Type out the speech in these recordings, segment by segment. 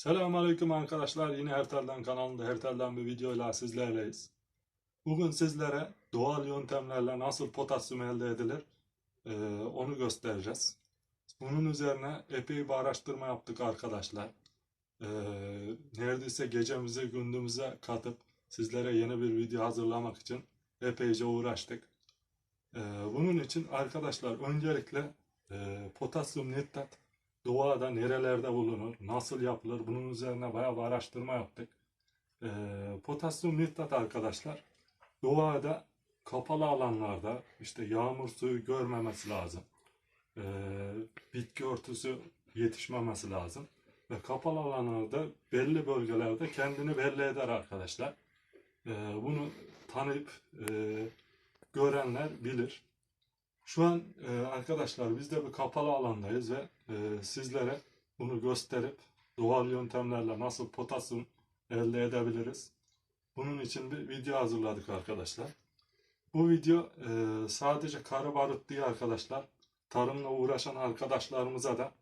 Selamünaleyküm arkadaşlar. Yine Hertel'den kanalında Hertel'den bir videoyla sizlerleyiz. Bugün sizlere doğal yöntemlerle nasıl potasyum elde edilir eee, onu göstereceğiz. Bunun üzerine epey bir araştırma yaptık arkadaşlar. Eee, neredeyse gecemizi gündüzümüze katıp sizlere yeni bir video hazırlamak için epeyce uğraştık. Eee, bunun için arkadaşlar öncelikle potasyum nitrat doğada nerelerde bulunur, nasıl yapılır bunun üzerine bayağı bir araştırma yaptık. Ee, potasyum nitrat arkadaşlar doğada kapalı alanlarda işte yağmur suyu görmemesi lazım. Ee, bitki örtüsü yetişmemesi lazım. Ve kapalı alanlarda belli bölgelerde kendini belli eder arkadaşlar. Ee, bunu tanıyıp e, görenler bilir. Şu an e, arkadaşlar biz de bir kapalı alandayız ve e, sizlere bunu gösterip doğal yöntemlerle nasıl potasyum elde edebiliriz. Bunun için bir video hazırladık arkadaşlar. Bu video e, sadece karı barut değil arkadaşlar. Tarımla uğraşan arkadaşlarımıza da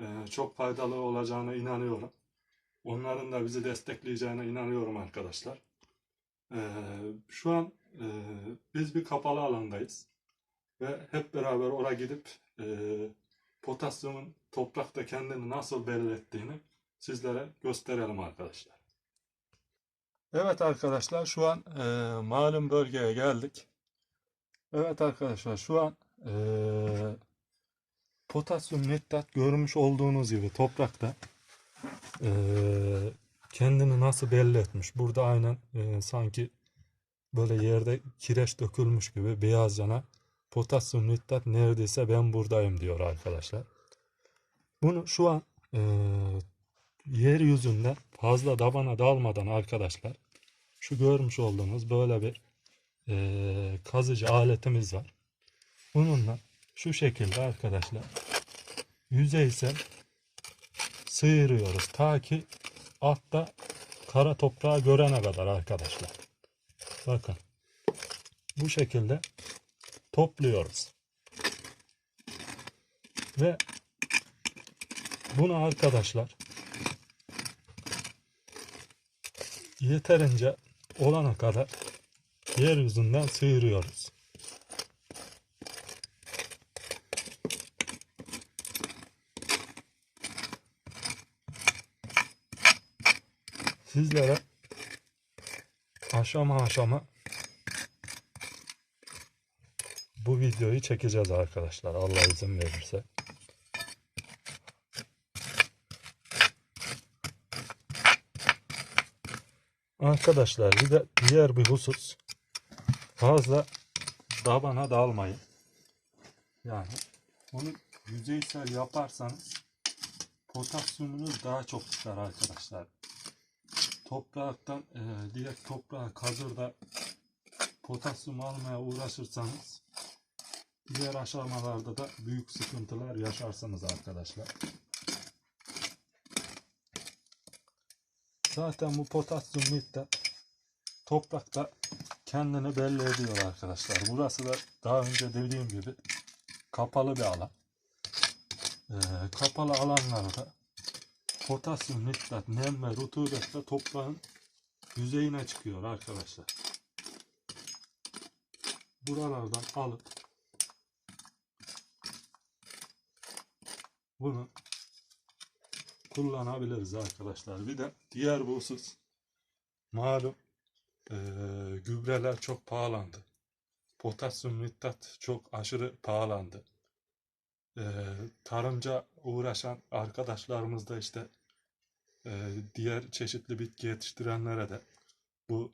e, çok faydalı olacağına inanıyorum. Onların da bizi destekleyeceğine inanıyorum arkadaşlar. E, şu an e, biz bir kapalı alandayız ve hep beraber oraya gidip e, potasyumun toprakta kendini nasıl belli ettiğini sizlere gösterelim arkadaşlar. Evet arkadaşlar şu an e, malum bölgeye geldik. Evet arkadaşlar şu an e, potasyum nitrat görmüş olduğunuz gibi toprakta e, kendini nasıl belli etmiş. Burada aynen e, sanki böyle yerde kireç dökülmüş gibi beyaz yana potasyum nitrat neredeyse ben buradayım diyor arkadaşlar. Bunu şu an e, yeryüzünde fazla dabana dalmadan arkadaşlar şu görmüş olduğunuz böyle bir e, kazıcı aletimiz var. Bununla şu şekilde arkadaşlar yüzeysel sıyırıyoruz ta ki altta kara toprağı görene kadar arkadaşlar. Bakın bu şekilde topluyoruz. Ve bunu arkadaşlar yeterince olana kadar yeryüzünden sıyırıyoruz. Sizlere aşama aşama videoyu çekeceğiz arkadaşlar Allah izin verirse. Arkadaşlar bir de diğer bir husus fazla dabana dalmayın. Yani onu yüzeysel yaparsanız potasyumunuz daha çok çıkar arkadaşlar. Topraktan e, direkt toprağa kazırda potasyum almaya uğraşırsanız diğer aşamalarda da büyük sıkıntılar yaşarsınız arkadaşlar. Zaten bu potasyum nitrat toprakta kendini belli ediyor arkadaşlar. Burası da daha önce dediğim gibi kapalı bir alan. Ee, kapalı alanlarda potasyum nitrat, nem ve rutubetle toprağın yüzeyine çıkıyor arkadaşlar. Buralardan alıp bunu kullanabiliriz arkadaşlar. Bir de diğer bir husus malum eee, gübreler çok pahalandı. Potasyum nitrat çok aşırı pahalandı. Eee, tarımca uğraşan arkadaşlarımız da işte eee, diğer çeşitli bitki yetiştirenlere de bu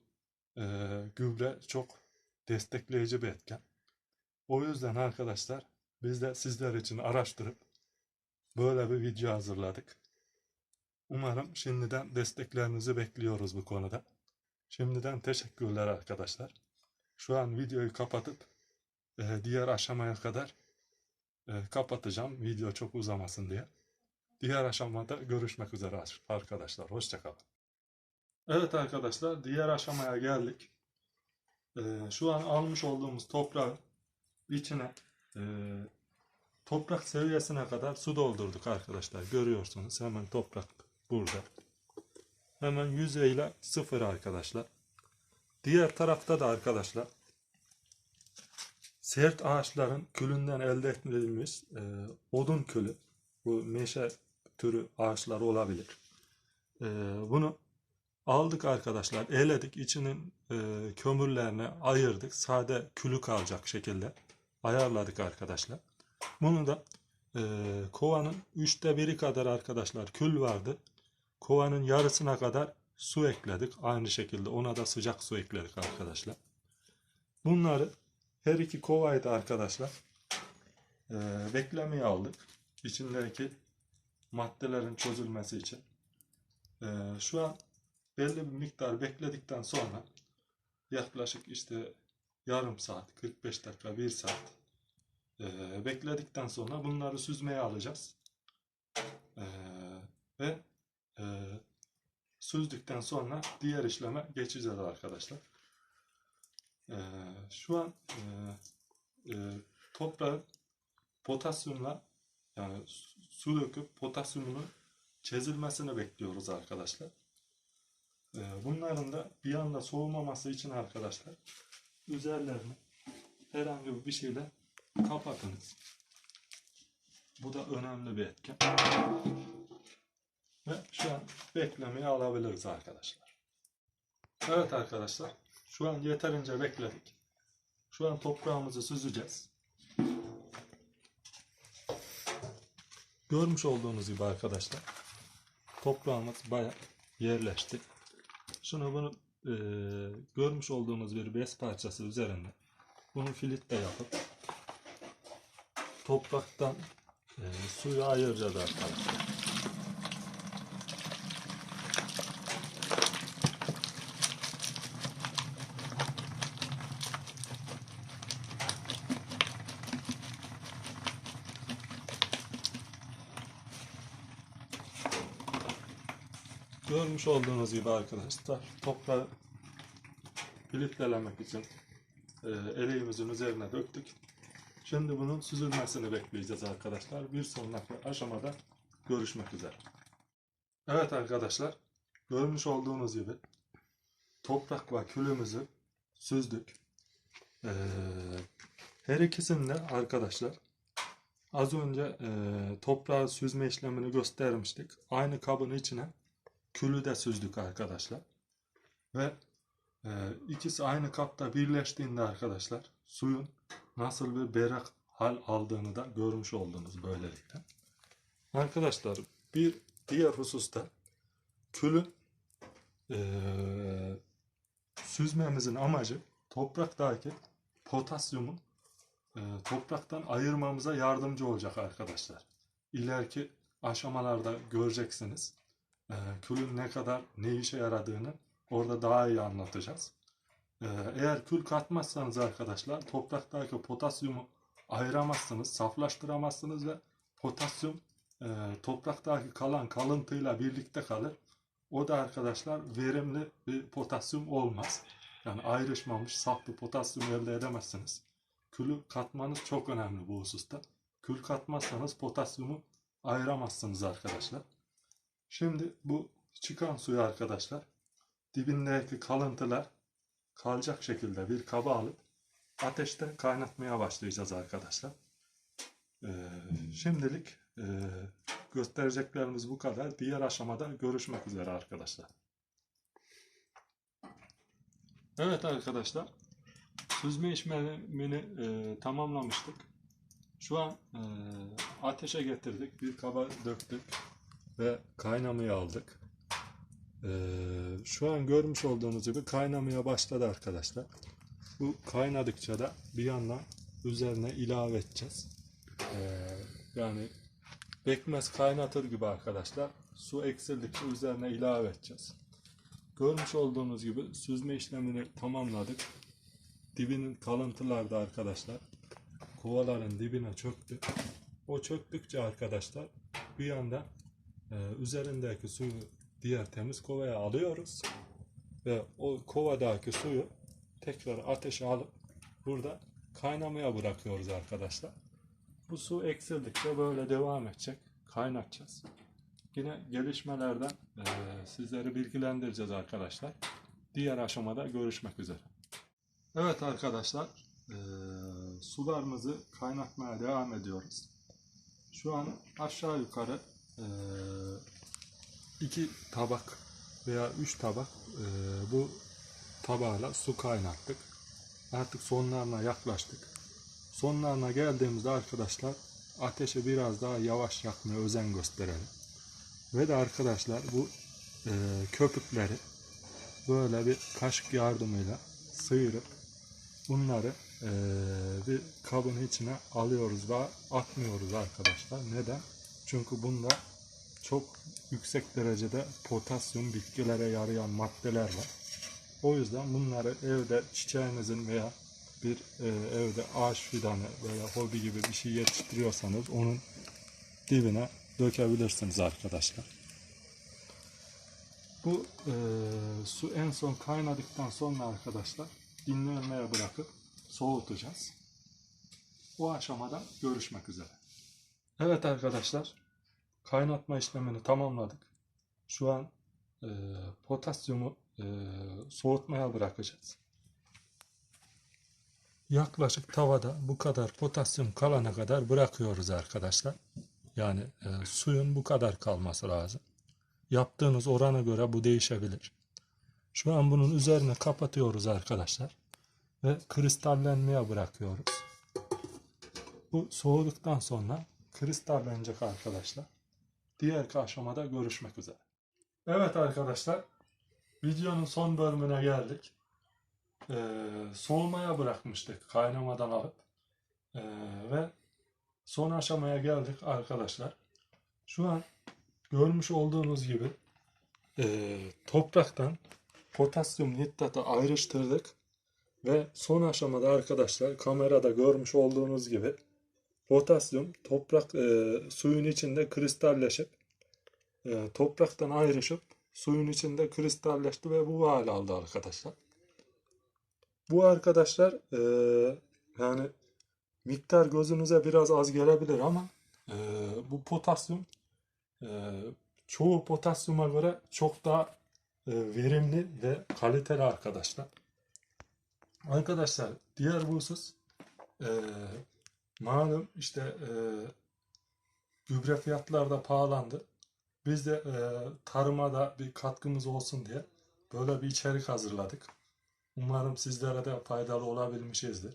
eee, gübre çok destekleyici bir etken. O yüzden arkadaşlar biz de sizler için araştırıp böyle bir video hazırladık. Umarım şimdiden desteklerinizi bekliyoruz bu konuda. Şimdiden teşekkürler arkadaşlar. Şu an videoyu kapatıp e, diğer aşamaya kadar e, kapatacağım. Video çok uzamasın diye. Diğer aşamada görüşmek üzere arkadaşlar. Hoşçakalın. Evet arkadaşlar diğer aşamaya geldik. E, şu an almış olduğumuz toprağı içine e, toprak seviyesine kadar su doldurduk arkadaşlar. Görüyorsunuz hemen toprak burada. Hemen yüzeyle sıfır arkadaşlar. Diğer tarafta da arkadaşlar sert ağaçların külünden elde edilmiş e, odun külü. Bu meşe türü ağaçlar olabilir. E, bunu aldık arkadaşlar. Eledik. içinin e, kömürlerini ayırdık. Sade külü kalacak şekilde ayarladık arkadaşlar. Bunu da e, kovanın üçte biri kadar arkadaşlar kül vardı. Kovanın yarısına kadar su ekledik. Aynı şekilde ona da sıcak su ekledik arkadaşlar. Bunları her iki kovayı da arkadaşlar e, beklemeye aldık. İçindeki maddelerin çözülmesi için. E, şu an belli bir miktar bekledikten sonra yaklaşık işte yarım saat, 45 dakika, 1 saat e, bekledikten sonra bunları süzmeye alacağız. E, ve e, süzdükten sonra diğer işleme geçeceğiz arkadaşlar. E, şu an e, e, toprağı potasyumla yani su- döküp potasyumunun çözülmesini bekliyoruz arkadaşlar. Bunların da bir anda soğumaması için arkadaşlar üzerlerini herhangi bir şeyle kapatınız. Bu da önemli bir etken. Ve şu an beklemeye alabiliriz arkadaşlar. Evet arkadaşlar. Şu an yeterince bekledik. Şu an toprağımızı süzeceğiz. Görmüş olduğunuz gibi arkadaşlar. Toprağımız baya yerleşti. Şunu bunu e, görmüş olduğunuz bir bez parçası üzerinde bunu filitle yapıp topraktan e, suyu ayıracağız arkadaşlar. Görmüş olduğunuz gibi arkadaşlar toprağı filitlelemek için e, eleğimizin üzerine döktük. Şimdi bunun süzülmesini bekleyeceğiz arkadaşlar. Bir sonraki aşamada görüşmek üzere. Evet arkadaşlar görmüş olduğunuz gibi toprak ve külümüzü süzdük. Ee, her ikisini de arkadaşlar az önce e, toprağı süzme işlemini göstermiştik. Aynı kabın içine külü de süzdük arkadaşlar. Ve e, ikisi aynı kapta birleştiğinde arkadaşlar suyun nasıl bir berrak hal aldığını da görmüş oldunuz böylelikle. Arkadaşlar bir diğer hususta külü e, süzmemizin amacı topraktaki potasyumu e, topraktan ayırmamıza yardımcı olacak arkadaşlar. İleriki aşamalarda göreceksiniz. E, külün ne kadar ne işe yaradığını orada daha iyi anlatacağız. E, eğer kül katmazsanız arkadaşlar topraktaki potasyumu ayıramazsınız, saflaştıramazsınız ve potasyum e, topraktaki kalan kalıntıyla birlikte kalır. O da arkadaşlar verimli bir potasyum olmaz. Yani ayrışmamış saf bir potasyum elde edemezsiniz. Külü katmanız çok önemli bu hususta. Kül katmazsanız potasyumu ayıramazsınız arkadaşlar. Şimdi bu çıkan suyu arkadaşlar dibindeki kalıntılar kalacak şekilde bir kaba alıp ateşte kaynatmaya başlayacağız arkadaşlar. Ee, şimdilik e, göstereceklerimiz bu kadar. Diğer aşamada görüşmek üzere arkadaşlar. Evet arkadaşlar. Süzme işlemini e, tamamlamıştık. Şu an e, ateşe getirdik. Bir kaba döktük ve kaynamaya aldık. E, şu an görmüş olduğunuz gibi kaynamaya başladı arkadaşlar. Bu kaynadıkça da bir yandan üzerine ilave edeceğiz. E, yani pekmez kaynatır gibi arkadaşlar. Su eksildikçe üzerine ilave edeceğiz. Görmüş olduğunuz gibi süzme işlemini tamamladık. Dibinin kalıntıları da arkadaşlar kovaların dibine çöktü. O çöktükçe arkadaşlar bir yandan e, üzerindeki suyu diğer temiz kovaya alıyoruz. Ve o kovadaki suyu tekrar ateşe alıp burada kaynamaya bırakıyoruz arkadaşlar. Bu su eksildikçe böyle devam edecek. Kaynatacağız. yine gelişmelerden e, sizleri bilgilendireceğiz arkadaşlar. Diğer aşamada görüşmek üzere. Evet arkadaşlar, e, sularımızı kaynatmaya devam ediyoruz. Şu an aşağı yukarı iki tabak veya üç tabak e, bu tabağla su kaynattık. Artık sonlarına yaklaştık. Sonlarına geldiğimizde arkadaşlar ateşi biraz daha yavaş yakmaya özen gösterelim. Ve de arkadaşlar bu e, köpükleri böyle bir kaşık yardımıyla sıyırıp bunları e, bir kabın içine alıyoruz ve atmıyoruz arkadaşlar. Neden? Çünkü bunda çok yüksek derecede potasyum bitkilere yarayan maddeler var. O yüzden bunları evde çiçeğinizin veya bir e, evde ağaç fidanı veya hobi gibi bir şey yetiştiriyorsanız onun dibine dökebilirsiniz arkadaşlar. Bu e, su en son kaynadıktan sonra arkadaşlar dinlenmeye bırakıp soğutacağız. O aşamada görüşmek üzere. Evet arkadaşlar kaynatma işlemini tamamladık. Şu an e, potasyumu e, soğutmaya bırakacağız. Yaklaşık tavada bu kadar potasyum kalana kadar bırakıyoruz arkadaşlar. Yani e, suyun bu kadar kalması lazım. Yaptığınız orana göre bu değişebilir. Şu an bunun üzerine kapatıyoruz arkadaşlar. Ve kristallenmeye bırakıyoruz. Bu soğuduktan sonra kristallenecek arkadaşlar. Diğer aşamada görüşmek üzere. Evet arkadaşlar. Videonun son bölümüne geldik. Ee, soğumaya bırakmıştık kaynamadan alıp. Ee, ve son aşamaya geldik arkadaşlar. Şu an görmüş olduğunuz gibi e, topraktan potasyum nitratı ayrıştırdık. Ve son aşamada arkadaşlar kamerada görmüş olduğunuz gibi potasyum toprak e, suyun içinde kristalleşip e, topraktan ayrışıp suyun içinde kristalleşti ve bu hal aldı arkadaşlar. Bu arkadaşlar e, yani miktar gözünüze biraz az gelebilir ama e, bu potasyum e, çoğu potasyuma göre çok daha e, verimli ve kaliteli arkadaşlar. Arkadaşlar diğer husus e, malum işte e, gübre fiyatları da pahalandı. Biz de e, tarıma da bir katkımız olsun diye böyle bir içerik hazırladık. Umarım sizlere de faydalı olabilmişizdir.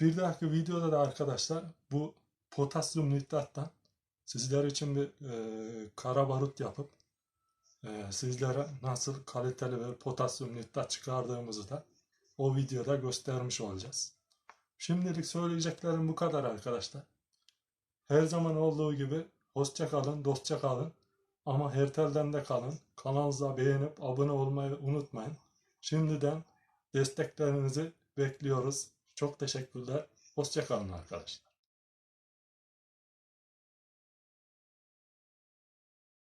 Bir dahaki videoda da arkadaşlar bu potasyum nitrattan sizler için bir e, kara barut yapıp e, sizlere nasıl kaliteli ve potasyum nitrat çıkardığımızı da o videoda göstermiş olacağız. Şimdilik söyleyeceklerim bu kadar arkadaşlar. Her zaman olduğu gibi hoşça kalın, dostça kalın. Ama her telden de kalın. Kanalımıza beğenip abone olmayı unutmayın. Şimdiden desteklerinizi bekliyoruz. Çok teşekkürler. Hoşça kalın arkadaşlar.